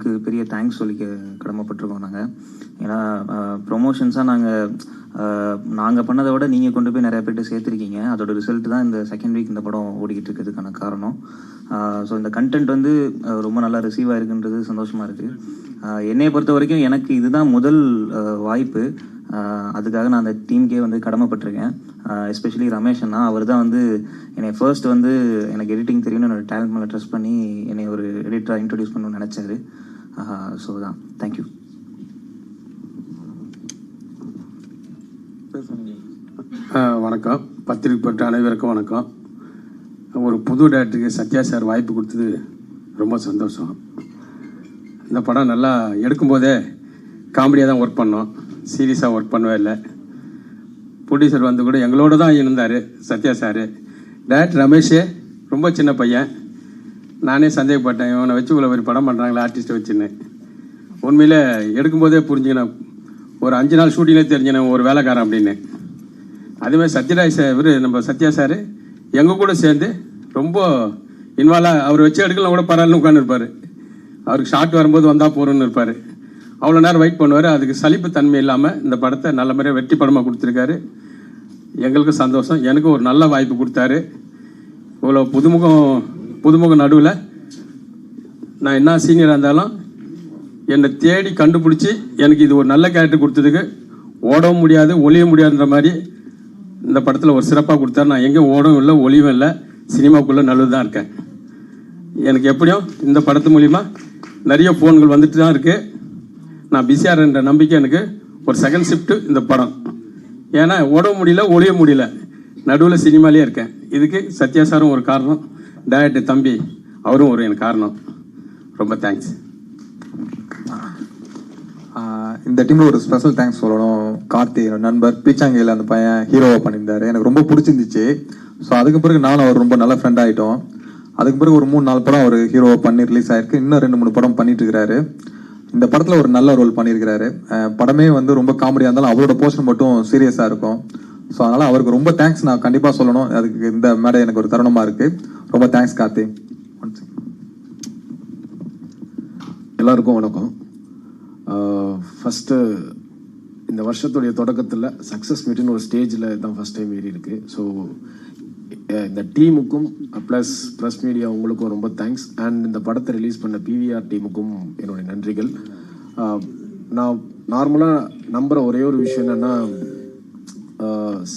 க்கு பெரிய தேங்க்ஸ் சொல்லிக்க கடமைப்பட்டிருக்கோம் நாங்கள் ஏன்னா ப்ரொமோஷன்ஸாக நாங்கள் நாங்கள் பண்ணதை விட நீங்கள் கொண்டு போய் நிறைய பேர்ட்டு சேர்த்துருக்கீங்க. அதோட ரிசல்ட் தான் இந்த செகண்ட் வீக் இந்த படம் ஓடிக்கிட்டு இருக்கிறதுக்கான காரணம் ஸோ இந்த கண்டென்ட் வந்து ரொம்ப நல்லா ரிசீவ் ஆயிருக்குன்றது சந்தோஷமாக இருக்குது என்னையை பொறுத்த வரைக்கும் எனக்கு இதுதான் முதல் வாய்ப்பு. அதுக்காக நான் அந்த டீமுக்கே வந்து கடமைப்பட்டிருக்கேன். எஸ்பெஷலி ரமேஷ் அண்ணா. அவர் தான் வந்து என்னை ஃபர்ஸ்ட் வந்து எனக்கு எடிட்டிங் தெரியும்னு என்னோட டேலண்ட் மேலே ட்ரெஸ் பண்ணி என்னை ஒரு எடிட்டராக இன்ட்ரடியூஸ் பண்ணணும்னு நினச்சாரு. ஸோ தான் தேங்க்யூ ஆ, வணக்கம். பத்திரிகை பெற்ற அனைவருக்கும் வணக்கம். ஒரு புது டேரக்டருக்கு சத்யா சார் வாய்ப்பு கொடுத்தது ரொம்ப சந்தோஷம். இந்த படம் நல்லா எடுக்கும்போதே காமெடியாக தான் ஒர்க் பண்ணோம். சீரியஸாக ஒர்க் பண்ணவே இல்லை. ப்ரொடியூசர் வந்து கூட எங்களோட தான் இருந்தார் சத்யா சார். டேரக்டர் ரமேஷே ரொம்ப சின்ன பையன். நானே சந்தேகப்பட்டேன் இவனை வச்சு இவ்வளோ ஒரு படம் பண்ணுறாங்களா ஆர்டிஸ்ட்டை வச்சுன்னு. உண்மையில் எடுக்கும்போதே புரிஞ்சுக்கினேன் ஒரு அஞ்சு நாள் ஷூட்டிங்லேயே தெரிஞ்சினேன் ஒரு வேலைக்காரன் அப்படின்னு. அதேமாதிரி சத்யராஜ் சார் இவர் நம்ம சத்யா சார் எங்கள் கூட சேர்ந்து ரொம்ப இன்வால்வாக அவர் வச்சு எடுக்கலாம் கூட பரவாயில்ல உட்காந்துருப்பார் அவருக்கு ஷார்ட் வரும்போது வந்தால் போகிறோன்னு இருப்பார். அவ்வளோ நேரம் வெயிட் பண்ணுவார். அதுக்கு சலிப்பு தன்மை இல்லாமல் இந்த படத்தை நல்ல முறையாக வெற்றி படமாக கொடுத்துருக்காரு. எங்களுக்கும் சந்தோஷம். எனக்கும் ஒரு நல்ல வாய்ப்பு கொடுத்தாரு. இவ்வளோ புதுமுகம் புதுமுகம் நடுவில் நான் என்ன சீனியராக இருந்தாலும் என்னை தேடி கண்டுபிடிச்சி எனக்கு இது ஒரு நல்ல கேரக்டர் கொடுத்ததுக்கு ஓடவும் முடியாது ஒளிய முடியாதுன்ற மாதிரி இந்த படத்தில் ஒரு சிறப்பாக கொடுத்தாரு. நான் எங்கேயும் ஓடவும் இல்லை ஒளியும் இல்லை. சினிமாவுக்குள்ளே நல்லது தான் இருக்கேன். எனக்கு எப்படியும் இந்த படத்து மூலிமா நிறைய ஃபோன்கள் வந்துட்டு தான் இருக்குது நான் பிஸியாக இருந்த நம்பிக்கை எனக்கு ஒரு செகண்ட் ஷிஃப்ட்டு இந்த படம். ஏன்னா ஓடவும் முடியல ஒளிய முடியல. நடுவில் சினிமாலே இருக்கேன். இதுக்கு சத்யா சாரும் ஒரு காரணம். டேரக்டர் தம்பி அவரும் ஒரு எனக்கு காரணம். ரொம்ப தேங்க்ஸ் இந்த டீமில் ஒரு ஸ்பெஷல் தேங்க்ஸ் சொல்லணும். கார்த்தி நண்பர் பீச்சாங்கையில் அந்த பையன் ஹீரோவாக பண்ணியிருந்தாரு. எனக்கு ரொம்ப பிடிச்சிருந்துச்சு. ஸோ அதுக்கு பிறகு நானும் அவர் ரொம்ப நல்ல ஃப்ரெண்ட் ஆகிட்டோம் அதுக்கு பிறகு ஒரு மூணு நாலு படம் அவர் ஹீரோவை பண்ணி ரிலீஸ் ஆயிருக்கு. இன்னும் ரெண்டு மூணு படம் பண்ணிட்டு இருக்கிறாரு இந்த படத்தில் ஒரு நல்ல ரோல் பண்ணியிருக்கிறாரு. படமே வந்து ரொம்ப காமெடியாக இருந்தாலும் அவரோட போர்ஷன் மட்டும் சீரியஸாக இருக்கும். ஸோ அதனால் அவருக்கு ரொம்ப தேங்க்ஸ் நான் கண்டிப்பாக சொல்லணும். அதுக்கு இந்த மேடை எனக்கு ஒரு தருணமாக இருக்குது ரொம்ப தேங்க்ஸ் கார்த்தி. எல்லாருக்கும் வணக்கம். ஃபஸ்ட்டு இந்த வருஷத்துடைய தொடக்கத்தில் சக்ஸஸ் மீட்டுன்னு ஒரு ஸ்டேஜில் தான் ஃபஸ்ட் டைம் ஏறி இருக்கு. ஸோ இந்த டீமுக்கும் ப்ளஸ் ப்ரெஸ் மீடியா உங்களுக்கும் ரொம்ப தேங்க்ஸ் அண்ட் இந்த படத்தை ரிலீஸ் பண்ண பிவிஆர் டீமுக்கும் என்னுடைய நன்றிகள். நான் நார்மலாக நம்புகிற ஒரே ஒரு விஷயம் என்னென்னா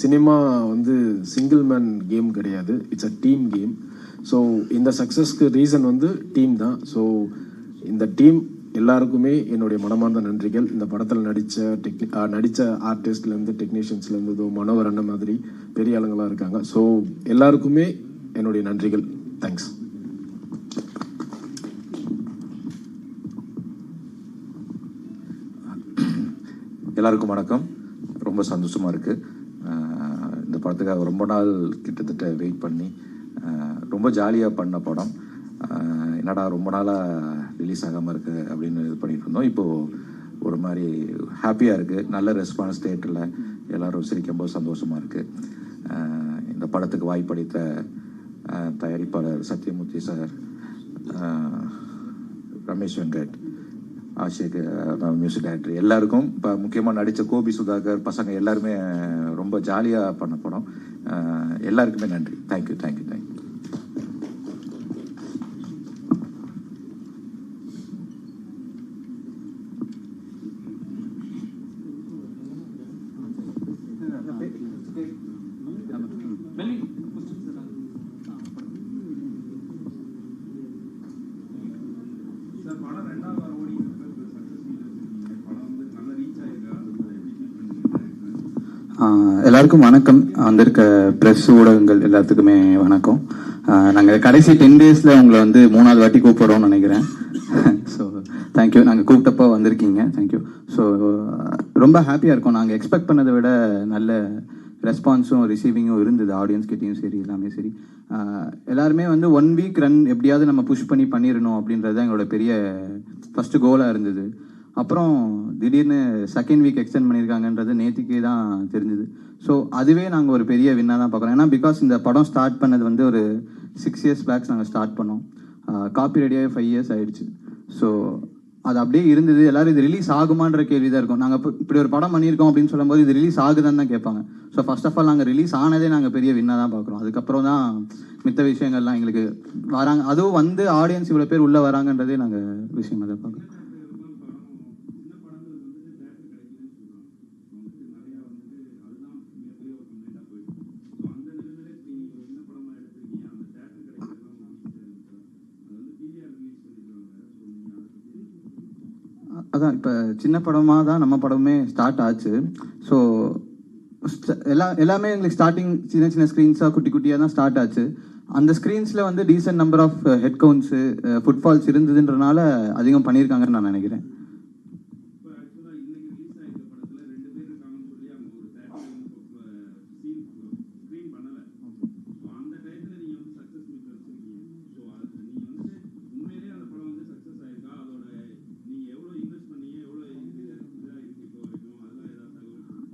சினிமா வந்து சிங்கிள் மேன் கேம் கிடையாது. It's a team game so இந்த சக்ஸஸ்க்கு ரீசன் வந்து டீம் தான். ஸோ இந்த டீம் எல்லாருக்குமே என்னுடைய மனமார்ந்த நன்றிகள். இந்த படத்தில் நடித்த டெக்னி நடித்த ஆர்டிஸ்ட்லேருந்து டெக்னீஷியன்ஸ்லேருந்து இதோ மனோவர் அண்ணன் மாதிரி பெரிய ஆளுங்களாக இருக்காங்க. ஸோ எல்லாருக்குமே என்னுடைய நன்றிகள். தேங்க்ஸ் எல்லாருக்கும் வணக்கம். ரொம்ப சந்தோஷமாக இருக்குது இந்த படத்துக்காக ரொம்ப நாள் கிட்டத்தட்ட வெயிட் பண்ணி ரொம்ப ஜாலியாக பண்ண படம். என்னடா ரொம்ப நாளாக ரிலீஸ் ஆகாமல் இருக்கு அப்படின்னு இது பண்ணிட்டு இருந்தோம். இப்போது ஒரு மாதிரி ஹாப்பியாக இருக்குது நல்ல ரெஸ்பான்ஸ் தேட்டரில் எல்லோரும் சிரிக்கும்போது சந்தோஷமாக இருக்குது இந்த படத்துக்கு வாய்ப்பளித்த தயாரிப்பாளர் Sathyamoorthy sir Ramesh Venkat Ashik music director எல்லாருக்கும் இப்போ முக்கியமாக நடித்த கோபி சுதாகர் பசங்க எல்லாருமே ரொம்ப ஜாலியாக பண்ண படம். எல்லாருக்குமே நன்றி. தேங்க்யூ தேங்க்யூ தேங்க்யூ ஆஹ் எல்லாருக்கும் வணக்கம். வந்திருக்க ப்ரெஸ் ஊடகங்கள் எல்லாத்துக்குமே வணக்கம். நாங்கள் கடைசி டென் டேஸில் உங்களை வந்து மூணாவது வாட்டி கூப்பிட்றோம்னு நினைக்கிறேன். ஸோ தேங்க்யூ நாங்கள் கூப்பிட்டப்போ வந்திருக்கீங்க. தேங்க்யூ ஸோ ரொம்ப ஹாப்பியாக இருக்கோம். நாங்கள் எக்ஸ்பெக்ட் பண்ணதை விட நல்ல ரெஸ்பான்ஸும் ரிசீவிங்கும் இருந்தது. ஆடியன்ஸ் கிட்டேயும் சரி எல்லாமே சரி. எல்லாருமே வந்து ஒன் வீக் ரன் எப்படியாவது நம்ம புஷ் பண்ணி பண்ணிடணும் அப்படின்றது தான் எங்களோட பெரிய ஃபஸ்ட்டு கோலாக இருந்தது. அப்புறம் திடீர்னு செகண்ட் வீக் எக்ஸ்டெண்ட் பண்ணியிருக்காங்கன்றது நேற்றுக்கே தான் தெரிஞ்சுது. ஸோ அதுவே நாங்கள் ஒரு பெரிய வின்னாக தான் பார்க்குறோம். ஏன்னா பிகாஸ் இந்த படம் ஸ்டார்ட் பண்ணது வந்து ஒரு சிக்ஸ் இயர்ஸ் பேக்ஸ் நாங்கள் ஸ்டார்ட் பண்ணோம். காப்பி ரெடியாகவே ஃபைவ் இயர்ஸ் ஆயிடுச்சு. ஸோ அது அப்படியே இருந்தது. எல்லாரும் இது ரிலீஸ் ஆகுமான்ற கேள்வி தான் இருக்கும். நாங்கள் இப்போ இப்படி ஒரு படம் பண்ணியிருக்கோம் அப்படின்னு சொல்லும்போது இது ரிலீஸ் ஆகுதான்னு தான் கேட்பாங்க. ஸோ ஃபர்ஸ்ட் ஆஃப் ஆல் நாங்கள் ரிலீஸ் ஆனதே நாங்கள் பெரிய வின்னாக தான் பார்க்குறோம். அதுக்கப்புறம் தான் மித்த விஷயங்கள்லாம் எங்களுக்கு வராங்க. அதுவும் வந்து ஆடியன்ஸ் இவ்வளோ பேர் உள்ளே வராங்கன்றதே நாங்கள் விஷயமா தான் பார்க்குறோம். அதான் இப்போ சின்ன படமாக தான் நம்ம படமே ஸ்டார்ட் ஆச்சு. ஸோ எல்லா எல்லாமே எங்களுக்கு ஸ்டார்டிங் சின்ன சின்ன ஸ்க்ரீன்ஸாக குட்டி குட்டியாக தான் ஸ்டார்ட் ஆச்சு. அந்த ஸ்க்ரீன்ஸில் வந்து decent number of head counts footfalls இருந்ததுன்றனால அதிகம் பண்ணியிருக்காங்கன்னு நான் நினைக்கிறேன்.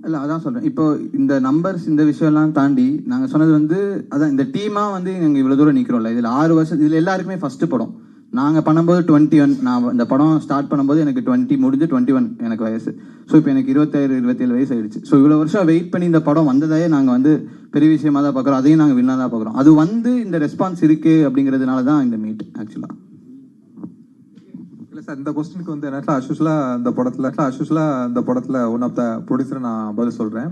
இல்லை அதான் சொல்கிறேன் இப்போ இந்த நம்பர்ஸ் இந்த விஷயம்லாம் தாண்டி நாங்கள் சொன்னது வந்து அதான் இந்த டீமாக வந்து நாங்கள் இவ்வளோ தூரம் நிற்கிறோம்ல இதில் ஆறு வருஷம் இதில் எல்லாருக்குமே ஃபஸ்ட்டு படம். நாங்கள் பண்ணும்போது டுவெண்ட்டி ஒன் நான் இந்த படம் ஸ்டார்ட் பண்ணும்போது எனக்கு டுவெண்ட்டி முடிஞ்சு டுவெண்ட்டி ஒன் எனக்கு வயசு. ஸோ இப்போ எனக்கு இருபத்தேழு இருபத்தேழு வயசு ஆயிடுச்சு. ஸோ இவ்வளோ வருஷம் வெயிட் பண்ணி இந்த படம் வந்ததே நாங்கள் வந்து பெரிய விஷயமாக தான் பார்க்குறோம். அதையும் நாங்கள் வின்னா தான் பார்க்குறோம். அது வந்து இந்த ரெஸ்பான்ஸ் இருக்குது அப்படிங்கிறதுனால தான் இந்த மீட் ஆக்சுவலாக இல்லை சார் இந்த கொஸ்டினுக்கு வந்து என்ன அஷுஷலாக இந்த படத்தில் அஷுஷலாக இந்த படத்தில் ஒன் ஆஃப் த ப்ரொடியூசரை நான் பதில் சொல்கிறேன்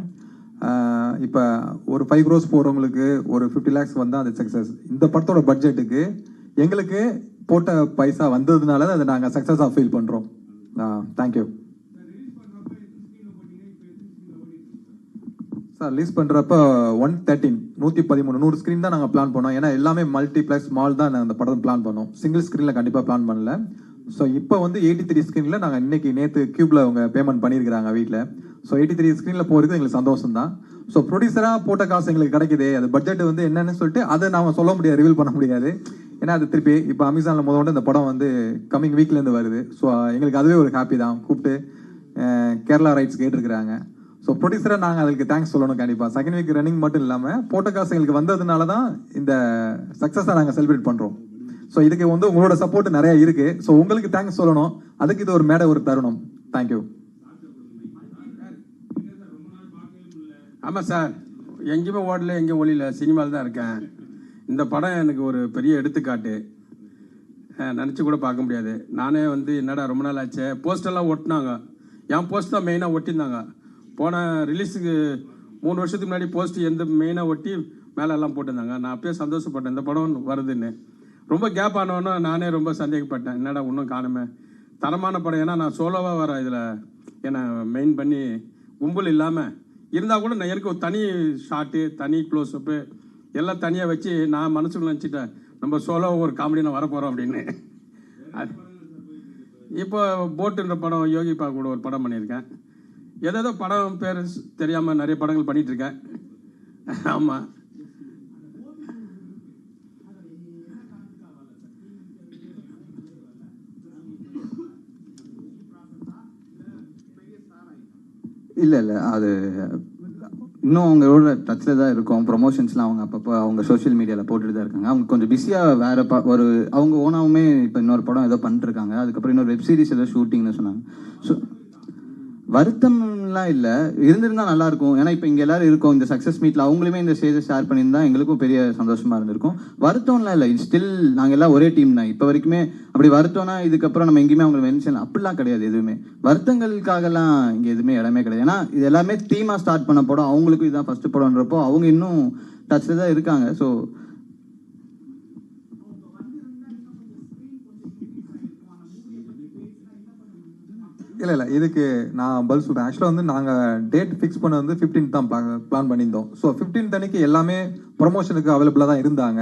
இப்போ ஒரு ஃபைவ் க்ரோஸ் போகிறவங்களுக்கு ஒரு ஃபிஃப்டி லேக்ஸ் வந்தால் அது சக்ஸஸ் இந்த படத்தோட பட்ஜெட்டுக்கு எங்களுக்கு போட்ட பைசா வந்ததுனால தான் அதை நாங்கள் சக்ஸஸாக ஃபீல் பண்ணுறோம் தேங்க்யூ சார் ரிலீஸ் பண்ணுறப்ப ஒன் தேர்ட்டின் நூற்றி பதிமூணு நூறு ஸ்க்ரீன் தான் நாங்கள் பிளான் பண்ணோம். ஏன்னா எல்லாமே மல்டிப்ளெக்ஸ் மால் தான் நாங்கள் அந்த படம் பிளான் பண்ணோம். சிங்கிள் ஸ்க்ரீனில் கண்டிப்பாக பிளான் பண்ணல. ஸோ இப்போ வந்து எயிட்டி த்ரீ ஸ்க்ரீனில் நாங்கள் இன்றைக்கி நேற்று க்யூப்பில் அவங்க பேமெண்ட் பண்ணியிருக்கிறாங்க வீட்டில் ஸோ எயிட்டி த்ரீ ஸ்க்ரீனில் போகிறது எங்களுக்கு சந்தோஷம் தான் ஸோ ப்ரொடியூசராக போட்ட காசு எங்களுக்கு கிடைக்குது. அது பட்ஜெட் வந்து என்னன்னு சொல்லிட்டு அதை நாம் சொல்ல முடியாது ரிவீல் பண்ண முடியாது. ஏன்னா அது திருப்பி இப்போ அமேசானில் முதல் இந்த படம் வந்து கம்மிங் வீக்லேருந்து வருது. ஸோ எங்களுக்கு அதுவே ஒரு ஹாப்பி தான். கூப்பிட்டு கேரளா ரைட்ஸ் கேட்டிருக்கிறாங்க. ஸோ ப்ரொடியூசராக நாங்கள் அதுக்கு தேங்க்ஸ் சொல்லணும் கண்டிப்பாக செகண்ட் வீக் ரன்னிங் மட்டும் இல்லாமல் போட்ட காசு எங்களுக்கு வந்ததுனால தான் இந்த சக்ஸஸை நாங்கள் செலிப்ரேட் பண்ணுறோம் ஸோ இதுக்கு வந்து உங்களோட சப்போர்ட் நிறைய இருக்கு. ஸோ உங்களுக்கு தேங்க்ஸ் சொல்லணும். அதுக்கு இது ஒரு மேடை ஒரு தருணம். தேங்க்யூ ஆமாம் சார். எங்கேயுமே ஓடல எங்கேயும் ஒளியில். சினிமாவில் தான் இருக்கேன். இந்த படம் எனக்கு ஒரு பெரிய எடுத்துக்காட்டு. நினச்சி கூட பார்க்க முடியாது. நானே வந்து என்னடா ரொம்ப நாள் ஆச்சு? போஸ்டெல்லாம் ஒட்டினாங்க. என் போஸ்ட் தான் மெயினாக ஒட்டியிருந்தாங்க. போன ரிலீஸுக்கு மூணு வருஷத்துக்கு முன்னாடி போஸ்ட் எந்த மெயினாக ஒட்டி மேலெல்லாம் போட்டிருந்தாங்க. நான் அப்பயே சந்தோஷப்பட்டேன். இந்த படம் வருதுன்னு. ரொம்ப கேப் ஆனவொன்னே நானே ரொம்ப சந்தேகப்பட்டேன். என்னடா இன்னும் காணுமே. தரமான படம். ஏன்னா நான் சோலோவாக வர இதில் என்னை மெயின் பண்ணி கும்பல் இல்லாமல் இருந்தால் கூட நான் எனக்கு ஒரு தனி ஷாட்டு தனி க்ளோஸ்அப்பு எல்லாம் தனியாக வச்சு நான் மனசுக்குள்ள நினச்சிட்டேன். நம்ம சோலோவாக ஒரு காமெடி நான் வரப்போகிறோம் அப்படின்னு. அது- இப்போ போட்டுன்ற படம் யோகிப்பா கூட ஒரு படம் பண்ணியிருக்கேன். ஏதேதோ படம் பேர் தெரியாமல் நிறைய படங்கள் பண்ணிகிட்ருக்கேன் ஆமாம் இல்லை இல்லை அது இன்னும் அவங்களோட டச்சில் தான் இருக்கும். ப்ரொமோஷன்ஸ்லாம் அவங்க அப்பப்போ அவங்க சோஷியல் மீடியாவில் போட்டுட்டு தான் இருக்காங்க. அவங்க கொஞ்சம் பிஸியாக வேறு ப ஒரு அவங்க ஓனாவுமே இப்போ இன்னொரு படம் ஏதோ பண்ணிட்டுருக்காங்க. அதுக்கப்புறம் இன்னொரு வெப் சீரிஸ் ஏதோ ஷூட்டிங்னு சொன்னாங்க. ஸோ வருத்தம்லாம் இல்லை. இருந்திருந்தா நல்லா இருக்கும். ஏன்னா இப்போ இங்கே எல்லாரும் இருக்கோம். இந்த சக்ஸஸ் மீட்டில் அவங்களுமே இந்த ஸ்டேஜை ஷேர் பண்ணியிருந்தா எங்களுக்கும் பெரிய சந்தோஷமா இருந்திருக்கும். வருத்தம்லாம் இல்லை. ஸ்டில் நாங்கள் எல்லாம் ஒரே டீம் தான். இப்போ வரைக்குமே அப்படி வருத்தம்னா இதுக்கப்புறம் நம்ம எங்கேயுமே அவங்களை மென்ஷன் அப்படிலாம் கிடையாது எதுவுமே. வருத்தங்களுக்காகலாம் இங்கே எதுவுமே இடமே கிடையாது. ஏன்னா இது எல்லாமே டீமாக ஸ்டார்ட் பண்ண படம். அவங்களுக்கும் இதுதான் ஃபஸ்ட்டு படம்ன்றப்போ அவங்க இன்னும் டச்சில் தான் இருக்காங்க. ஸோ இல்லை இல்லை. இதுக்கு நான் பதில் சொல்கிறேன் ஆக்சுவலாக வந்து நாங்கள் டேட் ஃபிக்ஸ் பண்ண வந்து 15th தான் பிளான் பண்ணியிருந்தோம். ஸோ 15th அன்னைக்கு எல்லாமே ப்ரொமோஷனுக்கு அவைலபிளாக தான் இருந்தாங்க.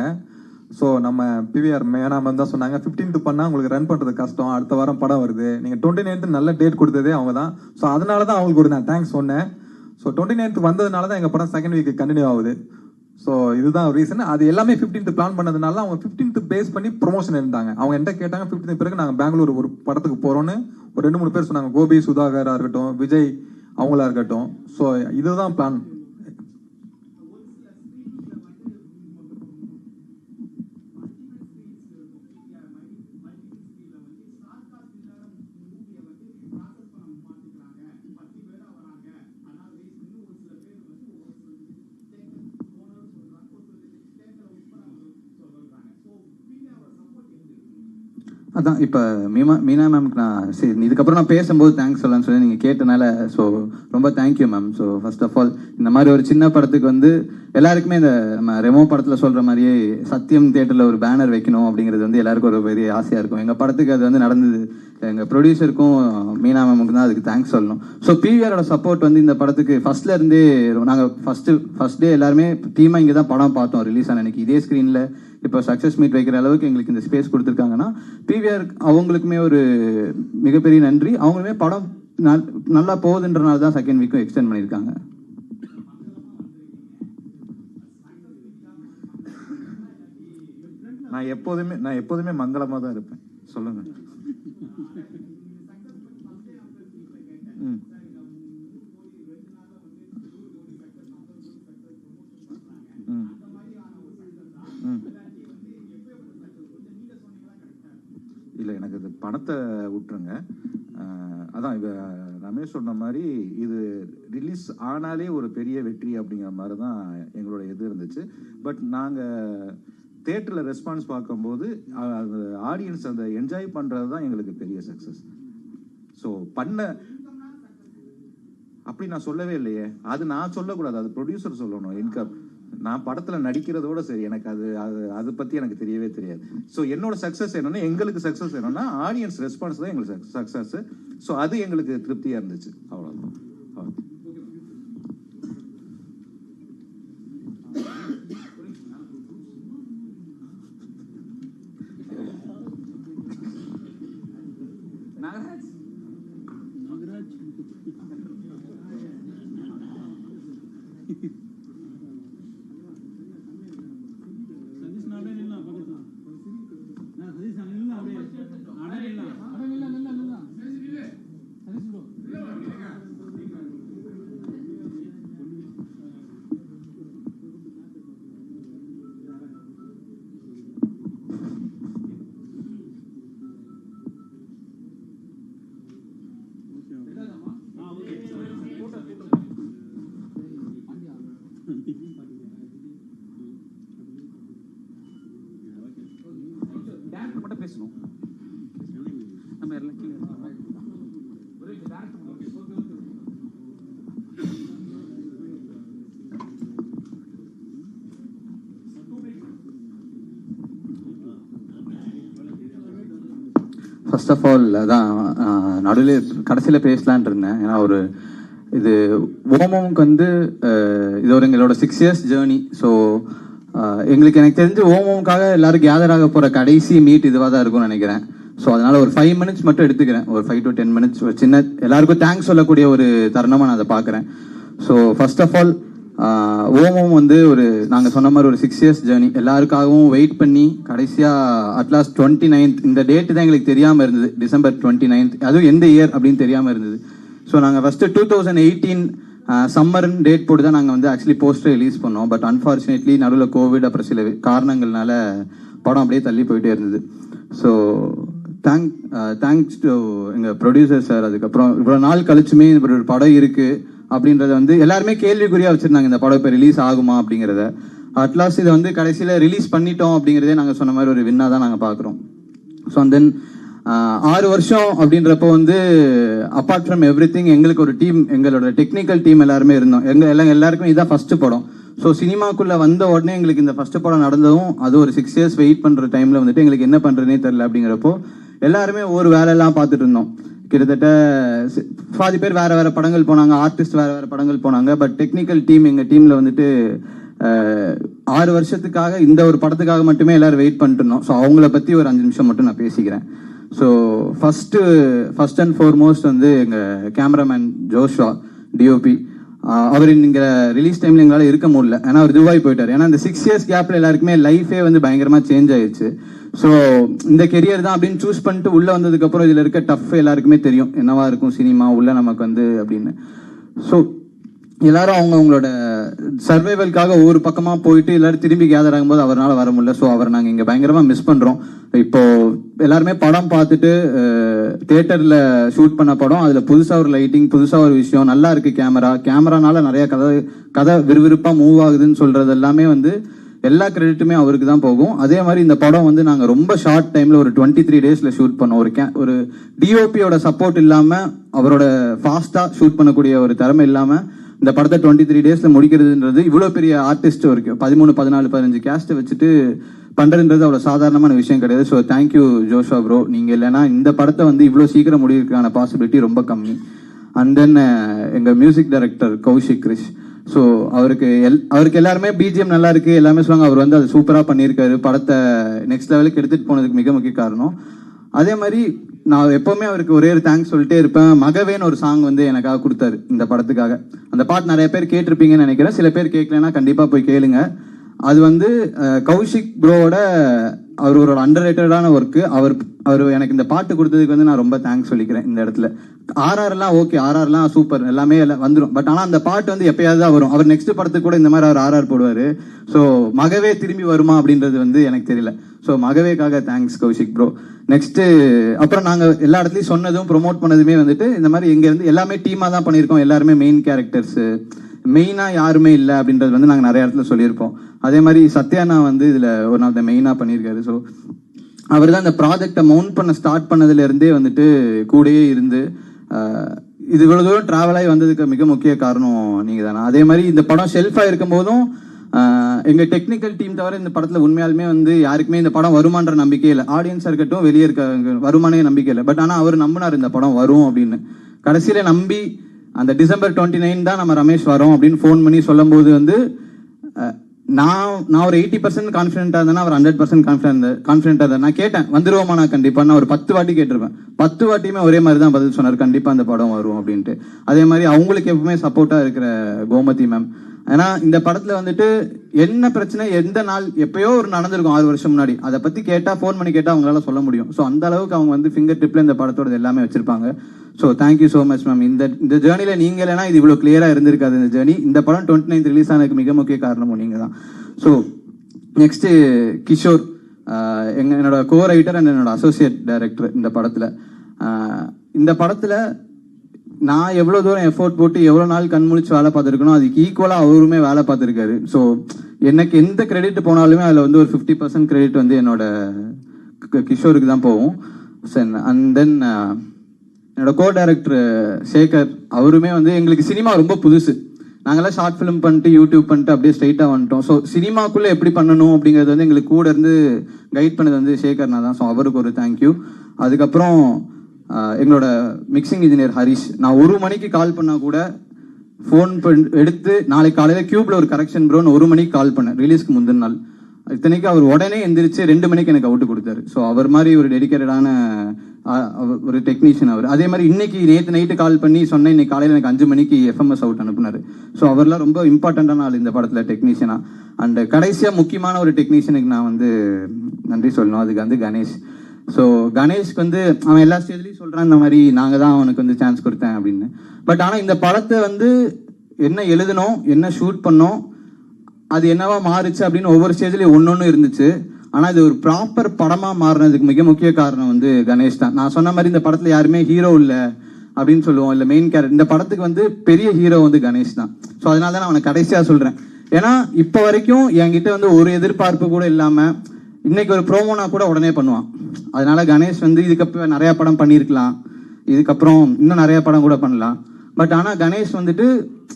ஸோ நம்ம பிவிஆர் மேனாமன் தான் சொன்னாங்க 15th பண்ணால் உங்களுக்கு ரன் பண்ணுறது கஷ்டம். அடுத்த வாரம் படம் வருது. நீங்கள் டுவெண்ட்டி நைன்த்து நல்ல டேட் கொடுத்ததே அவங்க தான். ஸோ அதனால தான் அவங்களுக்கு ஒரு நான் தேங்க்ஸ் சொன்னேன். ஸோ டுவெண்ட்டி நைன்த் வந்ததுனால தான் எங்கள் படம் செகண்ட் வீக் கண்டினியூ ஆகுது. ஸோ இதுதான் ரீசன் அது எல்லாமே 15th பிளான் பண்ணதுனால அவங்க 15th பேஸ் பண்ணி ப்ரொமோஷன் இருந்தாங்க அவங்க என்கிட்ட கேட்டாங்க 15th பிறகு நாங்கள் பெங்களூர் ஒரு படத்துக்கு போகிறோன்னு ரெண்டு மூணு பேர் சொன்னாங்க. கோபி சுதாகராக இருக்கட்டும் விஜய் அவங்களா இருக்கட்டும். ஸோ இதுதான் பிளான் அதான் இப்போ மீமா மீனா மேம்க்கு நான் சரி இதுக்கப்புறம் நான் பேசும்போது தேங்க்ஸ் சொல்லலாம்னு சொல்லி நீங்கள் கேட்டனால ஸோ ரொம்ப thank you ma'am so first of all இந்த மாதிரி ஒரு சின்ன படத்துக்கு வந்து எல்லாருக்குமே இந்த நம்ம ரெமோ படத்தில் சொல்கிற மாதிரியே சத்தியம் தேட்டரில் ஒரு பேனர் வைக்கணும் அப்படிங்கிறது வந்து எல்லாருக்கும் ஒரு பெரிய ஆசையாக இருக்கும். எங்கள் படத்துக்கு அது வந்து நடந்தது. எங்கள் ப்ரொடியூசருக்கும் மீனா மேமுக்கு தான் அதுக்கு தேங்க்ஸ் சொல்லணும். ஸோ பிவிஆரோட சப்போர்ட் வந்து இந்த படத்துக்கு ஃபஸ்ட்லேருந்தே நாங்கள் ஃபஸ்ட்டு ஃபர்ஸ்ட் டே எல்லாருமே டீமாக இங்கே தான் படம் பார்த்தோம் ரிலீஸ் ஆன அன்னைக்கு. இதே ஸ்க்ரீனில் இப்போ சக்ஸஸ் மீட் வைக்கிற அளவுக்கு எங்களுக்கு இந்த ஸ்பேஸ் கொடுத்துருக்காங்கன்னா பிவிஆர் அவங்களுக்குமே ஒரு மிகப்பெரிய நன்றி. அவங்களுமே படம் நல்- நல்லா போகுதுன்றனால தான் செகண்ட் வீக்கும் எக்ஸ்டெண்ட் பண்ணியிருக்காங்க. நான் எப்போதுமே நான் எப்போதுமே மங்களமாக தான் இருப்பேன். சொல்லுங்க. ம். ம். ம். இல்லை எனக்கு இது பணத்தை விட்டுருங்க. அதான் இப்போ ரமேஷ் சொன்ன மாதிரி இது ரிலீஸ் ஆனாலே ஒரு பெரிய வெற்றி அப்படிங்கிற மாதிரி தான் எங்களோட இது இருந்துச்சு. பட் நாங்கள் தேட்டரில் ரெஸ்பான்ஸ் பார்க்கும்போது அந்த அது ஆடியன்ஸ் அந்த என்ஜாய் பண்ணுறது தான் எங்களுக்கு பெரிய சக்ஸஸ் ஸோ பண்ண அப்படி நான் சொல்லவே இல்லையே. அது நான் சொல்லக்கூடாது. அது ப்ரொடியூசர் சொல்லணும் இன்கம் நான் படத்துல நடிக்கிறதோட சரி எனக்கு அது அது அதை பத்தி எனக்கு தெரியவே தெரியாது. ஸோ என்னோட சக்ஸஸ் என்னன்னா எங்களுக்கு சக்ஸஸ் என்னன்னா ஆடியன்ஸ் ரெஸ்பான்ஸ் தான் எங்களுக்கு சக்ஸஸ் ஸோ அது எங்களுக்கு திருப்தியா இருந்துச்சு. அவ்வளவுதான். ஃபர்ஸ்ட் ஆஃப் ஆல் அதான் நடுவில் கடைசியில் பேசலான் இருந்தேன். ஏன்னா ஒரு இது ஓமோமுக்கு வந்து இது ஒரு எங்களோட சிக்ஸ் இயர்ஸ் ஜேர்னி ஸோ எங்களுக்கு எனக்கு தெரிஞ்சு ஓமோமுக்காக எல்லாரும் கேதர் ஆக போகிற கடைசி மீட் இதுவாக தான் இருக்கும்னு நினைக்கிறேன். ஸோ அதனால ஒரு ஃபைவ் மினிட்ஸ் மட்டும் எடுத்துக்கிறேன். ஒரு ஃபைவ் டு டென் மினிட்ஸ் ஒரு சின்ன எல்லாருக்கும் தேங்க்ஸ் சொல்லக்கூடிய ஒரு தருணமாக நான் அதை பார்க்குறேன். ஸோ ஃபர்ஸ்ட் ஆஃப் ஆல் ஓமம் வந்து ஒரு நாங்கள் சொன்ன மாதிரி ஒரு சிக்ஸ் இயர்ஸ் ஜேர்னி எல்லாருக்காகவும் வெயிட் பண்ணி கடைசியாக அட்லாஸ்ட் டுவெண்ட்டி நைன்த் இந்த டேட்டு தான் எங்களுக்கு தெரியாமல் இருந்தது. டிசம்பர் டுவெண்ட்டி நைன்த் அதுவும் எந்த இயர் அப்படின்னு தெரியாமல் இருந்தது. ஸோ நாங்கள் ஃபஸ்ட்டு டூ தௌசண்ட் எயிட்டீன் சம்மர்னு டேட் போட்டு தான் நாங்கள் வந்து ஆக்சுவலி போஸ்டர் ரிலீஸ் பண்ணோம். பட் அன்ஃபார்ச்சுனேட்லி நடுவில் கோவிட் அப்புறம் சில காரணங்கள்னால படம் அப்படியே தள்ளி போயிட்டே இருந்தது. ஸோ தேங்க் தேங்க்ஸ் டு எங்கள் ப்ரொடியூசர் சார் அதுக்கப்புறம் இவ்வளோ நாள் கழிச்சுமே இப்படி ஒரு படம் இருக்குது அப்படின்றத வந்து எல்லாருமே கேள்விக்குறியாக வச்சுருந்தாங்க. இந்த படம் இப்போ ரிலீஸ் ஆகுமா அப்படிங்கிறத. அட்லாஸ்ட் இதை வந்து கடைசியில் ரிலீஸ் பண்ணிட்டோம் அப்படிங்கிறதே நாங்கள் சொன்ன மாதிரி ஒரு வின்னாக தான் நாங்கள் பார்க்குறோம் ஸோ தென் ஆறு வருஷம் அப்படின்றப்போ வந்து அப்பார்ட் ஃப்ரம் எவ்ரி எங்களுக்கு ஒரு டீம் எங்களோட டெக்னிக்கல் டீம் எல்லாருமே இருந்தோம். எங்க எல்லாம் எல்லாருக்கும் இதான் ஃபர்ஸ்ட் படம். ஸோ சினிமாக்குள்ள வந்த உடனே எங்களுக்கு இந்த ஃபர்ஸ்ட் படம் நடந்ததும் அது ஒரு சிக்ஸ் இயர்ஸ் வெயிட் பண்ற டைம்ல வந்துட்டு எங்களுக்கு என்ன பண்றதுனே தெரியல அப்படிங்கிறப்போ எல்லாருமே ஒரு வேலையெல்லாம் பார்த்துட்டு இருந்தோம். கிட்டத்தட்ட பாதி பேர் வேறு வேறு படங்கள் போனாங்க ஆர்டிஸ்ட் வேறு வேறு படங்கள் போனாங்க பட் டெக்னிக்கல் டீம் எங்கள் டீமில் வந்துட்டு ஆறு வருஷத்துக்காக இந்த ஒரு படத்துக்காக மட்டுமே எல்லோரும் வெயிட் பண்ணிட்டு இருந்தோம் ஸோ அவங்கள பற்றி ஒரு அஞ்சு நிமிஷம் மட்டும் நான் பேசிக்கிறேன். So first first and foremost வந்து எங்கள் கேமராமேன் ஜோஷ்வா டிஓபி அவர் இங்கே ரிலீஸ் டைம்ல எங்களால் இருக்க முடியல. ஏன்னா அவர் துபாய் போயிட்டார். ஏன்னா இந்த சிக்ஸ் இயர்ஸ் கேப்ல எல்லாருக்குமே லைஃபே வந்து பயங்கரமாக சேஞ்ச் ஆயிடுச்சு ஸோ இந்த கெரியர் தான் அப்படின்னு சூஸ் பண்ணிட்டு உள்ளே வந்ததுக்கப்புறம் இதில் இருக்க டஃப் எல்லாருக்குமே தெரியும். என்னவா இருக்கும் சினிமா உள்ள நமக்கு வந்து அப்படின்னு. ஸோ எல்லாரும் அவங்க அவங்களோட சர்வைவல்காக ஒவ்வொரு பக்கமாக போயிட்டு எல்லாரும் திரும்பி கேதர் ஆகும்போது அவரால் வர முடியல. ஸோ அவர் நாங்கள் இங்கே பயங்கரமாக மிஸ் பண்ணுறோம் இப்போ எல்லாருமே படம் பார்த்துட்டு தேட்டரில் ஷூட் பண்ண படம். அதில் புதுசாக ஒரு லைட்டிங் புதுசாக ஒரு விஷயம். நல்லா இருக்குது கேமரா கேமரானால நிறையா கதை கதை விறுவிறுப்பாக மூவ் ஆகுதுன்னு சொல்கிறது எல்லாமே வந்து எல்லா கிரெடிட்டுமே அவருக்கு தான் போகும். அதே மாதிரி இந்த படம் வந்து நாங்கள் ரொம்ப ஷார்ட் டைமில் ஒரு டுவெண்ட்டி த்ரீ டேஸில் ஷூட் பண்ணோம். ஒரு கே ஒரு டிஓபியோட சப்போர்ட் இல்லாமல் அவரோட ஃபாஸ்ட்டாக ஷூட் பண்ணக்கூடிய ஒரு திறமை இல்லாமல் இந்த படத்தை டுவெண்ட்டி த்ரீ டேஸில் முடிக்கிறதுன்றது இவ்வளோ பெரிய ஆர்டிஸ்ட் வரைக்கும். பதிமூணு பதினாலு பதினஞ்சு கேஸ்ட்டை வச்சுட்டு பண்ணுறதுன்றது அவ்வளோ சாதாரணமான விஷயம் கிடையாது. ஸோ தேங்க்யூ ஜோஷா ப்ரோ நீங்கள் இல்லைன்னா இந்த படத்தை வந்து இவ்வளோ சீக்கிரம் முடிக்கிறதுக்கான பாசிபிலிட்டி ரொம்ப கம்மி. அண்ட் தென் எங்கள் music director Koushik Krish. So அவருக்கு எல் அவருக்கு எல்லாருமே பிஜிஎம் நல்லா இருக்குது எல்லாமே சொல்லுவாங்க அவர் வந்து அது சூப்பராக பண்ணியிருக்காரு. படத்தை நெக்ஸ்ட் லெவலுக்கு எடுத்துகிட்டு போனதுக்கு மிக முக்கிய காரணம். அதே மாதிரி நான் எப்பவுமே அவருக்கு ஒரே ஒரு தேங்க்ஸ் சொல்லிட்டே இருப்பேன். மகவேன்னு ஒரு சாங் வந்து எனக்காக கொடுத்தாரு இந்த படத்துக்காக. அந்த பாட்டு நிறைய பேர் கேட்டிருப்பீங்கன்னு நினைக்கிறேன். சில பேர் கேட்கலன்னா கண்டிப்பாக போய் கேளுங்க. அது வந்து கௌஷிக் ப்ரோவோட அவர் ஒரு அண்டர் ரேட்டடான ஒர்க்கு அவர் அவர் எனக்கு இந்த பாட்டு கொடுத்ததுக்கு வந்து நான் ரொம்ப தேங்க்ஸ் சொல்லிக்கிறேன் இந்த இடத்துல. ஆர்ஆர்லாம் ஓகே ஆர்ஆர்லாம் சூப்பர் எல்லாமே எல்லாம் வந்துடும் பட் ஆனால் அந்த பாட்டு வந்து எப்பயாவது தான் வரும். அவர் நெக்ஸ்ட் படத்துக்கு கூட இந்த மாதிரி அவர் ஆர்ஆர் போடுவார். ஸோ மகவே திரும்பி வருமா அப்படின்றது வந்து எனக்கு தெரியல. ஸோ மகவேக்காக தேங்க்ஸ் கௌஷிக் ப்ரோ நெக்ஸ்ட்டு அப்புறம் நாங்கள் எல்லா இடத்துலையும் சொன்னதும் ப்ரொமோட் பண்ணதுமே வந்துட்டு இந்த மாதிரி இங்கேருந்து எல்லாமே டீமாக தான் பண்ணியிருக்கோம். எல்லாருமே மெயின் கேரக்டர்ஸு மெயினாக யாருமே இல்லை அப்படின்றது வந்து நாங்கள் நிறைய இடத்துல சொல்லியிருப்போம். அதே மாதிரி சத்யானா வந்து இதில் ஒரு நாள் மெயினாக பண்ணியிருக்காரு. ஸோ அவர் தான் இந்த ப்ராஜெக்டை மவுண்ட் பண்ண ஸ்டார்ட் பண்ணதுலேருந்தே வந்துட்டு கூடயே இருந்து இது இவ்வளோ தூரம் ட்ராவல் ஆகி வந்ததுக்கு மிக முக்கிய காரணம் நீங்கள் தானே? அதே மாதிரி இந்த படம் ஷெல்ஃபாக இருக்கும் போதும் எங்க டெக்னிக்கல் டீம் தவிர இந்த படத்துல உண்மையாலுமே வந்து யாருக்குமே இந்த படம் வருமான்ற நம்பிக்கை இல்லை. ஆடியன்ஸா இருக்கட்டும் வெளியே இருக்க வருமானே நம்பிக்கை இல்லை. பட் ஆனா அவர் நம்பினார் இந்த படம் வரும் அப்படின்னு. கடைசியில நம்பி அந்த டிசம்பர் டுவெண்ட்டி நைன் தான் நம்ம ரமேஷ் வரோம் அப்படின்னு ஃபோன் பண்ணி சொல்லும்போது வந்து நான் நான் ஒரு எயிட்டி பர்சன்ட் கான்ஃபிடென்ட்டாக இருந்தேன் அவர் ஹண்ட்ரட் பர்சன்ட் கான்ஃபிடென்ட் கான்ஃபிடென்ட்டாக இருந்தேன். நான் கேட்டேன் வந்துருவோமா நான் கண்டிப்பாக நான் ஒரு பத்து வாட்டி கேட்டிருப்பேன். பத்து வாட்டியுமே ஒரே மாதிரி தான் பதில் சொன்னார். கண்டிப்பாக அந்த படம் வரும் அப்படின்ட்டு. அதே மாதிரி அவங்களுக்கு எப்பவுமே சப்போர்ட்டாக இருக்கிற கோமதி மேம் ஏன்னா இந்த படத்துல வந்துட்டு என்ன பிரச்சனை எந்த நாள் எப்பயோ ஒரு நடந்திருக்கும் ஆறு வருஷம் முன்னாடி. அதை பத்தி கேட்டா ஃபோன் பண்ணி கேட்டா அவங்களால சொல்ல முடியும். ஸோ அந்த அளவுக்கு அவங்க வந்து ஃபிங்கர் டிப்ல இந்த படத்தோட எல்லாமே வச்சிருப்பாங்க. So thank you so much ma'am இந்த இந்த ஜேர்னில நீங்க இல்லைன்னா இது இவ்வளவு கிளியரா இருந்திருக்காது இந்த ஜேர்னி இந்த படம் டுவெண்ட்டி நைன் ரிலீஸ் ஆனதுக்கு மிக முக்கிய காரணமும் நீங்க தான் ஸோ நெக்ஸ்ட் கிஷோர் எங்க என்னோட கோ ரைட்டர் அண்ட் என்னோட அசோசியேட் டைரக்டர் இந்த படத்துல. இந்த படத்துல நான் எவ்வளோ தூரம் எஃபோர்ட் போட்டு எவ்வளோ நாள் கண் முழிச்சு வேலை பார்த்துருக்கணும் அதுக்கு ஈக்குவலாக அவருமே வேலை பார்த்துருக்காரு. ஸோ எனக்கு எந்த கிரெடிட் போனாலுமே அதில் வந்து ஒரு ஃபிஃப்டி பர்சன்ட் கிரெடிட் வந்து என்னோட கிஷோருக்கு தான் போகும். சென் அண்ட் தென் என்னோட கோ டைரக்டர் சேகர் அவருமே வந்து எங்களுக்கு சினிமா ரொம்ப புதுசு. நாங்கெல்லாம் ஷார்ட் ஃபிலிம் பண்ணிட்டு யூடியூப் பண்ணிட்டு அப்படியே ஸ்ட்ரைட்டாக வந்துட்டோம். ஸோ சினிமாக்குள்ளே எப்படி பண்ணணும் அப்படிங்கிறது வந்து எங்களுக்கு கூட இருந்து கைட் பண்ணது வந்து சேகர்னா தான். ஸோ அவருக்கு ஒரு தேங்க்யூ அதுக்கப்புறம் எங்களோட மிக்சிங் இன்ஜினியர் ஹரிஷ் நான் ஒரு மணிக்கு கால் பண்ணால் கூட ஃபோன் எடுத்து நாளைக்கு காலையில் கியூப்ல ஒரு கரெக்ஷன் ப்ரோன்னு ஒரு மணிக்கு கால் பண்ணேன் ரிலீஸ்க்கு முந்தின நாள். இத்தனைக்கு அவர் உடனே எந்திரிச்சு ரெண்டு மணிக்கு எனக்கு அவுட்டு கொடுத்தாரு. ஸோ அவர் மாதிரி ஒரு டெடிக்கேட்டடான ஒரு டெக்னீஷியன் அவர். அதே மாதிரி இன்னைக்கு நேற்று நைட்டு கால் பண்ணி சொன்னேன் இன்னைக்கு காலையில் எனக்கு அஞ்சு மணிக்கு எஃப்எம்எஸ் அவுட் அனுப்புனாரு. ஸோ அவர்லாம் ரொம்ப இம்பார்ட்டண்ட்டான ஆள் இந்த படத்தில் டெக்னீஷியனாக அண்ட் கடைசியாக முக்கியமான ஒரு டெக்னீஷியனுக்கு நான் வந்து நன்றி சொல்லணும். அதுக்கு வந்து கணேஷ். ஸோ கணேஷ்க்கு வந்து அவன் எல்லா ஸ்டேஜ்லையும் சொல்கிறான் இந்த மாதிரி நாங்கள் தான் அவனுக்கு வந்து சான்ஸ் கொடுத்தேன் அப்படின்னு. பட் ஆனால் இந்த படத்தை வந்து என்ன எழுதணும் என்ன ஷூட் பண்ணோம் அது என்னவா மாறுச்சு அப்படின்னு ஒவ்வொரு ஸ்டேஜ்லேயும் ஒன்று ஒன்று இருந்துச்சு. ஆனால் இது ஒரு ப்ராப்பர் படமாக மாறினதுக்கு மிக முக்கிய காரணம் வந்து கணேஷ் தான். நான் சொன்ன மாதிரி இந்த படத்தில் யாருமே ஹீரோ இல்லை அப்படின்னு சொல்லுவோம் இல்லை மெயின் கேரக்டர் இந்த படத்துக்கு வந்து பெரிய ஹீரோ வந்து கணேஷ் தான். ஸோ அதனால தான் நான் அவனை கடைசியாக சொல்கிறேன் ஏன்னா இப்போ வரைக்கும் என்கிட்ட வந்து ஒரு எதிர்பார்ப்பு கூட இல்லாமல் இன்னைக்கு ஒரு ப்ரோமோனா கூட உடனே பண்ணுவான். அதனால கணேஷ் வந்து இதுக்கப்புறம் நிறைய படம் பண்ணியிருக்கலாம். இதுக்கப்புறம் இன்னும் நிறைய படம் கூட பண்ணலாம். பட் ஆனால் கணேஷ் வந்துட்டு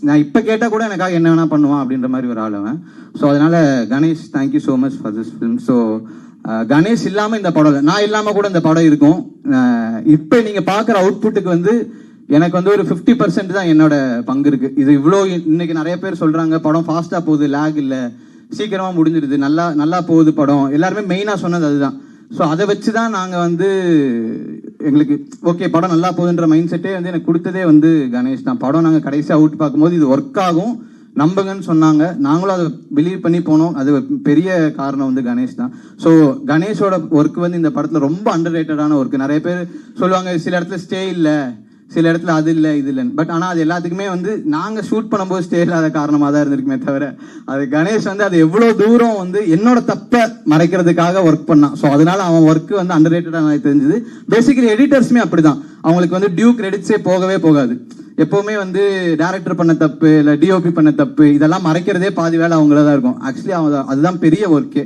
நான் இப்போ கேட்டால் கூட எனக்காக என்ன வேணால் பண்ணுவான் அப்படின்ற மாதிரி ஒரு ஆள் அவன் ஸோ அதனால Ganesh thank you so much for this film so Ganesh இல்லாமல் இந்த படம் நான் இல்லாமல் கூட இந்த படம் இருக்கும். இப்போ நீங்கள் பார்க்குற அவுட்புட்டுக்கு வந்து எனக்கு வந்து ஒரு ஃபிஃப்டி பர்சன்ட் தான் என்னோட பங்கு இருக்குது இது இவ்வளோ இன்னைக்கு நிறைய பேர் சொல்கிறாங்க படம் ஃபாஸ்ட்டாக போகுது லேக் இல்லை சீக்கிரமாக முடிஞ்சிருது நல்லா நல்லா போகுது படம். எல்லாருமே மெயினாக சொன்னது அதுதான். ஸோ அதை வச்சு தான் நாங்கள் வந்து எங்களுக்கு ஓகே படம் நல்லா போகுதுன்ற மைண்ட் செட்டே வந்து எனக்கு கொடுத்ததே வந்து கணேஷ் தான். படம் நாங்கள் கடைசியாக அவுட் பார்க்கும்போது இது ஒர்க் ஆகும். நம்புங்கன்னு சொன்னாங்க. நாங்களும் அதை பிலீவ் பண்ணி போனோம். அது பெரிய காரணம் வந்து கணேஷ் தான். ஸோ கணேஷோட ஒர்க் வந்து இந்த படத்தில் ரொம்ப அண்டர் ரேட்டடான ஒர்க் நிறைய பேர் சொல்லுவாங்க சில இடத்துல ஸ்டே இல்லை. சில இடத்துல அது இல்லை இது இல்லைன்னு. பட் ஆனால் அது எல்லாத்துக்குமே வந்து நாங்கள் ஷூட் பண்ணும்போது ஸ்டே இல்லாத காரணமாக தான் இருந்திருக்குமே தவிர அது கணேஷ் வந்து அது எவ்வளோ தூரம் வந்து என்னோட தப்பை மறைக்கிறதுக்காக ஒர்க் பண்ணான். ஸோ அதனால அவன் ஒர்க்கு வந்து அண்டர் ரேட்டடாக எனக்கு தெரிஞ்சது. பேசிக்கலி எடிட்டர்ஸுமே அப்படிதான். அவங்களுக்கு வந்து டியூ கிரெடிட்ஸே போகவே போகாது. எப்போவுமே வந்து டேரக்டர் பண்ண தப்பு இல்லை டிஓபி பண்ண தப்பு இதெல்லாம் மறைக்கிறதே பாதி வேலை அவங்கள தான் இருக்கும். ஆக்சுவலி அவன் அதுதான் பெரிய ஒர்க்கே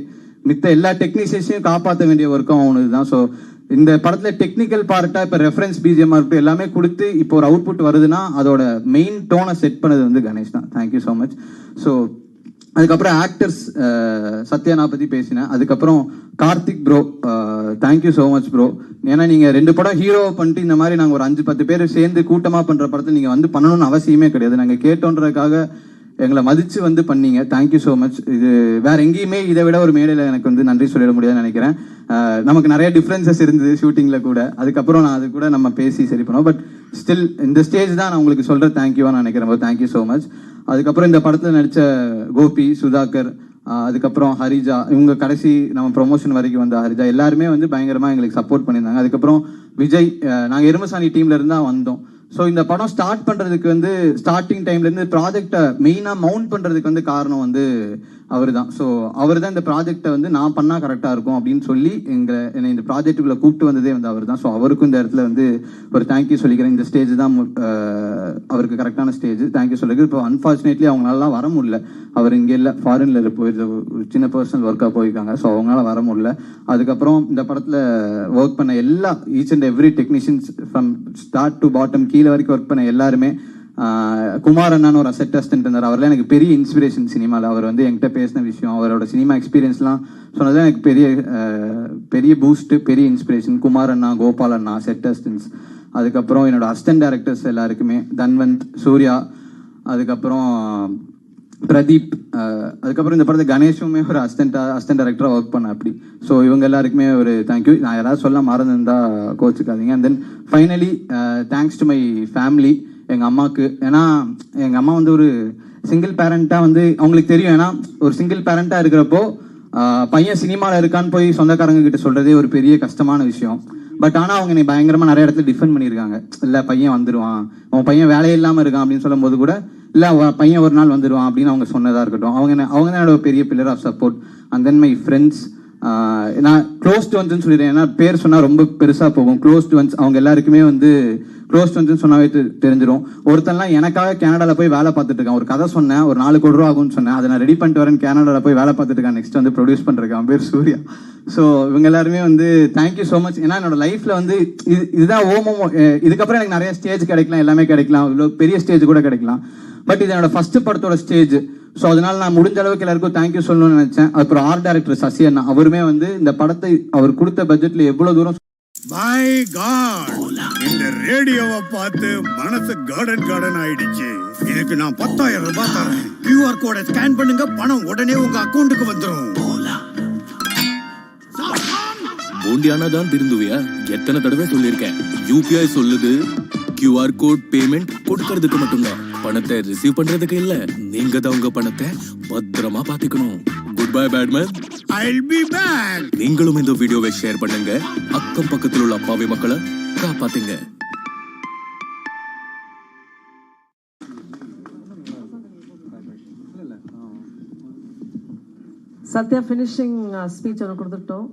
மித்த எல்லா டெக்னீஷியன்ஸையும் காப்பாற்ற வேண்டிய ஒர்க்கும் அவனுக்கு தான் ஸோ இந்த படத்தில் டெக்னிக்கல் பார்ட்டாக இப்போ ரெஃபரன்ஸ் பிஜிஎம் இருக்கட்டும் எல்லாமே கொடுத்து இப்போ ஒரு அவுட்புட் வருதுன்னா அதோட மெயின் டோனை செட் பண்ணது வந்து கணேஷ் தான். Thank you so much so அதுக்கப்புறம் ஆக்டர்ஸ் சத்யா நான் பற்றி பேசினேன். அதுக்கப்புறம் Karthik bro thank you so much bro ஏன்னா நீங்கள் ரெண்டு படம் ஹீரோ பண்ணிட்டு இந்த மாதிரி நாங்கள் ஒரு அஞ்சு பத்து பேர் சேர்ந்து கூட்டமாக பண்ணுற படத்தை நீங்கள் வந்து பண்ணணும்னு அவசியமே கிடையாது. நாங்கள் கேட்டோன்றதுக்காக எங்களை மதித்து வந்து பண்ணீங்க. தேங்க்யூ ஸோ மச் இது வேற எங்கேயுமே இதை விட ஒரு மேடையில் எனக்கு வந்து நன்றி சொல்லிட முடியாதுன்னு நினைக்கிறேன். நமக்கு நிறைய டிஃப்ரென்சஸ் இருந்தது ஷூட்டிங்கில் கூட. அதுக்கப்புறம் நான் அது கூட நம்ம பேசி சரி பண்ணோம் பட் ஸ்டில் இந்த ஸ்டேஜ் தான் நான் உங்களுக்கு சொல்கிற தேங்க்யூவாக நான் நினைக்கிறேன். தேங்க்யூ ஸோ மச் அதுக்கப்புறம் இந்த படத்தில் நடித்த கோபி சுதாகர் அதுக்கப்புறம் ஹரிஜா இவங்க கடைசி நம்ம ப்ரொமோஷன் வரைக்கும் வந்த ஹரிஜா எல்லாருமே வந்து பயங்கரமாக எங்களுக்கு சப்போர்ட் பண்ணியிருந்தாங்க. அதுக்கப்புறம் விஜய் நாங்கள் எருமசாணி டீம்ல இருந்து தான் வந்தோம். ஸோ இந்த படம் ஸ்டார்ட் பண்ணுறதுக்கு வந்து ஸ்டார்டிங் டைம்லேருந்து ப்ராஜெக்டை மெயினாக மவுண்ட் பண்ணுறதுக்கு வந்து காரணம் வந்து அவர் தான் ஸோ அவர் தான் இந்த ப்ராஜெக்டை வந்து நான் பண்ணால் கரெக்டாக இருக்கும் அப்படின்னு சொல்லி எங்களை என்னை இந்த ப்ராஜெக்ட்டுக்குள்ளே கூப்பிட்டு வந்ததே வந்து அவர் தான் ஸோ அவருக்கும் இந்த இடத்துல வந்து ஒரு தேங்க்யூ சொல்லிக்கிறேன். இந்த ஸ்டேஜ் தான் அவருக்கு கரெக்டான ஸ்டேஜ் தேங்க்யூ சொல்லிக்கிறேன். இப்போ அன்ஃபார்ச்சுனேட்லி அவங்களாலாம் வர முடியல. அவர் இங்கே இல்லை ஃபாரின்ல போயிருந்த ஒரு சின்ன பர்சனல் ஒர்க்காக போயிருக்காங்க. ஸோ அவங்களால வர முடியல. அதுக்கப்புறம் இந்த படத்தில் ஒர்க் பண்ண எல்லா each and every technicians from start to bottom key கீழே வரைக்கும் ஒர்க் பண்ண எல்லாருமே குமாரண்ணான்னு குமார் அண்ணான்னு ஒரு அசெட் அசிஸ்டன்ட் இருந்தார். அவர்லாம் எனக்கு பெரிய இன்ஸ்பிரேஷன் சினிமாவில் அவர் வந்து என்கிட்ட பேசின விஷயம் அவரோட சினிமா எக்ஸ்பீரியன்ஸ்லாம் சொன்னது எனக்கு பெரிய பெரிய பூஸ்ட் பெரிய இன்ஸ்பிரேஷன் குமார் அண்ணா கோபால் அண்ணா செட் அசிஸ்டன்ஸ் அதுக்கப்புறம் என்னோட அசிஸ்டன்ட் டேரக்டர்ஸ் எல்லாருக்குமே தன்வந்த் சூர்யா அதுக்கப்புறம் பிரதீப் அதுக்கப்புறம் இந்த படத்தை கணேஷுமே ஒரு அசிஸ்டன்ட் அசிஸ்டன்ட் டேரக்டராக ஒர்க் பண்ண அப்படி. ஸோ இவங்க எல்லாருக்குமே ஒரு தேங்க்யூ நான் யாராவது சொல்ல மறந்துருந்தா கோச்சுக்காதீங்க. And then finally thanks to my family எங்கள் அம்மாவுக்கு ஏன்னா எங்கள் அம்மா வந்து ஒரு சிங்கிள் பேரண்ட்டாக வந்து அவங்களுக்கு தெரியும். ஏன்னா ஒரு சிங்கிள் பேரண்ட்டாக இருக்கிறப்போ பையன் சினிமாவில் இருக்கான்னு போய் சொந்தக்காரங்க கிட்ட சொல்கிறதே ஒரு பெரிய கஷ்டமான விஷயம். பட் ஆனால் அவங்க என்னை பயங்கரமாக நிறைய இடத்துல டிஃபெண்ட் பண்ணியிருக்காங்க. இல்லை பையன் வந்துடுவான் அவன் பையன் வேலையே இல்லாமல் இருக்கான் அப்படின்னு சொல்லும்போது கூட இல்லை பையன் ஒரு நாள் வந்துடுவான் அப்படின்னு அவங்க சொன்னதாக இருக்கட்டும். அவங்க என்ன- அவங்க தான் என்னோட பெரிய pillar of support and then my friends நான் க்ளோஸ் டு சொல்லிடுறேன். ஏன்னா பேர் சொன்னால் ரொம்ப பெருசாக போகும். க்ளோஸ்ட் ஒன்ஸ் அவங்க எல்லாருக்குமே வந்து க்ளோஸ் டு சொன்னாவே தெரிஞ்சிடும் ஒருத்தன்லாம் எனக்காக கனடாவில் போய் வேலை பார்த்துட்டு இருக்கான். ஒரு கதை சொன்னேன் ஒரு நாலு கோடி ரூபா ஆகும்னு சொன்னேன். அதை நான் ரெடி பண்ணிட்டு வரேன் கனடாவில் போய் வேலை பார்த்துட்டு இருக்கான். நெக்ஸ்ட் வந்து ப்ரொடியூஸ் பண்ணிருக்கான் பேர் சூர்யா. ஸோ இவங்க எல்லாருமே வந்து தேங்க்யூ ஸோ மச் ஏன்னா என்னோட லைஃப்பில் வந்து இது இதுதான் ஓமோ இதுக்கப்புறம் எனக்கு நிறைய ஸ்டேஜ் கிடைக்கலாம் எல்லாமே கிடைக்கலாம். இவ்வளோ பெரிய ஸ்டேஜ் கூட கிடைக்கலாம். பட் இது என்னோட ஃபர்ஸ்ட் படத்தோட ஸ்டேஜ் ஸோ அதனால நான் முடிஞ்ச அளவுக்கு எல்லாருக்கும் தேங்க்யூ சொல்லணும்னு நினைச்சேன். அப்புறம் ஆர்ட் டைரக்டர் சசி அண்ணா அவருமே வந்து இந்த படத்தை அவர் கொடுத்த பட்ஜெட்ல எவ்வளவு தூரம் மை காட் இந்த ரேடியோவை பார்த்து மனசு கார்டன் கார்டன் ஆயிடுச்சு. இதுக்கு நான் பத்தாயிரம் ரூபாய் தரேன். கியூஆர் கோடை ஸ்கேன் பண்ணுங்க பணம் உடனே உங்க அக்கவுண்ட்டுக்கு வந்துரும். போண்டியானா தான் திருந்துவியா? எத்தனை தடவை சொல்லியிருக்கேன். யூபிஐ சொல்லுது கியூஆர் கோட் பேமெண்ட் கொடுக்கறதுக்கு மட்டும்தான். பணத்தை ரிசீவ் பண்றதுக்கு இல்ல. நீங்க தான் உங்க பணத்தை பத்திரமா பாத்துக்கணும் goodbye Batman I'll be back நீங்களும் இந்த வீடியோவை ஷேர் பண்ணுங்க. அக்கம் பக்கத்தில் உள்ள அப்பாவி மக்களை காப்பாத்துங்க. சத்யா ஃபினிஷிங் ஸ்பீச் ஒன்று கொடுத்துட்டோம்.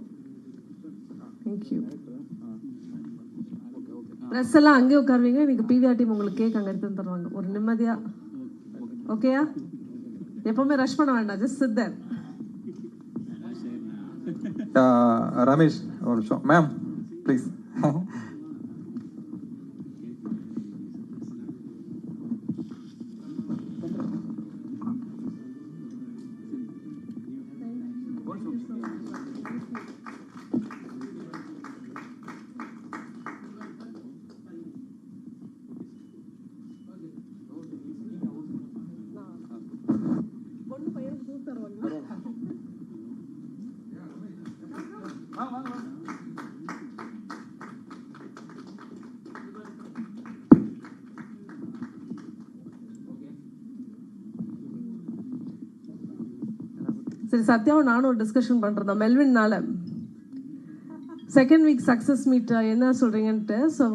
தேங்க்யூ ட்ரெஸ் எல்லாம் அங்கேயே உட்காருவீங்க. இன்னைக்கு பிவிஆர் டீம் உங்களுக்கு கேக் அங்கே எடுத்து தருவாங்க. ஒரு நிம்மதியா. ஓகேயா எப்பவுமே ரஷ் பண்ண வேண்டாம். ஜஸ்ட் சிட் ரமேஷ் ஒரு நிமிஷம். மேம் ப்ளீஸ் சரி சத்யாவும் நானும் ஒரு டிஸ்கஷன் பண்ணுறோம் மெல்வின்னால. செகண்ட் வீக் சக்ஸஸ் மீட் என்ன சொல்கிறீங்கன்ட்டு ஸோ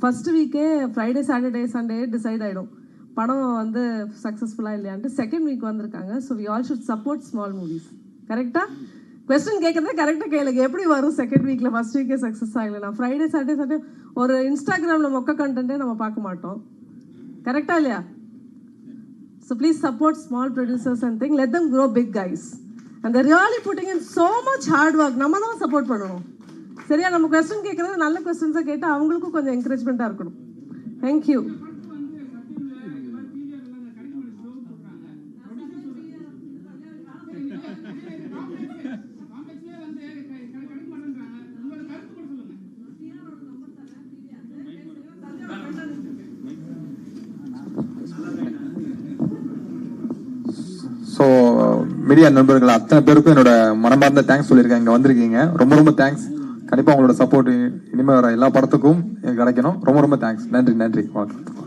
ஃபர்ஸ்ட் வீக்கே ஃப்ரைடே சாட்டர்டே சண்டே டிசைட் ஆகிடும் படம் வந்து சக்ஸஸ்ஃபுல்லாக இல்லையான்ட்டு செகண்ட் வீக் வந்திருக்காங்க. So we all should support small movies கரெக்டாக கொஸ்டின் கேட்கறதே கரெக்டாக கேளுங்க. எப்படி வரும் செகண்ட் வீக்கில் ஃபர்ஸ்ட் வீக்கே சக்ஸஸ் ஆகலைனா ஃப்ரைடே சாட்டர்டே சாட்டர்டே ஒரு இன்ஸ்டாகிராமில் மொக்க கண்டென்ட்டே நம்ம பார்க்க மாட்டோம். கரெக்டாக இல்லையா? So please support small producers and think let them grow big guys அந்த really putting in so much hard work நம்ம தான் சப்போர்ட் பண்ணணும். சரியா? நம்ம கொஸ்டின் கேட்குறது நல்ல கொஸ்டின்ஸாக கேட்டால் அவங்களுக்கும் கொஞ்சம் என்கரேஜ்மெண்ட்டாக இருக்கணும். தேங்க்யூ ஸோ மீடியா நண்பர்கள் அத்தனை பேருக்கும் என்னோட மனமார்ந்த தேங்க்ஸ் சொல்லியிருக்கேன். இங்கே வந்திருக்கீங்க. ரொம்ப ரொம்ப தேங்க்ஸ் கண்டிப்பாக உங்களோட சப்போர்ட் இனிமேல் வர எல்லா படத்துக்கும் எனக்கு கிடைக்கணும். ரொம்ப ரொம்ப தேங்க்ஸ் நன்றி நன்றி. வணக்கம்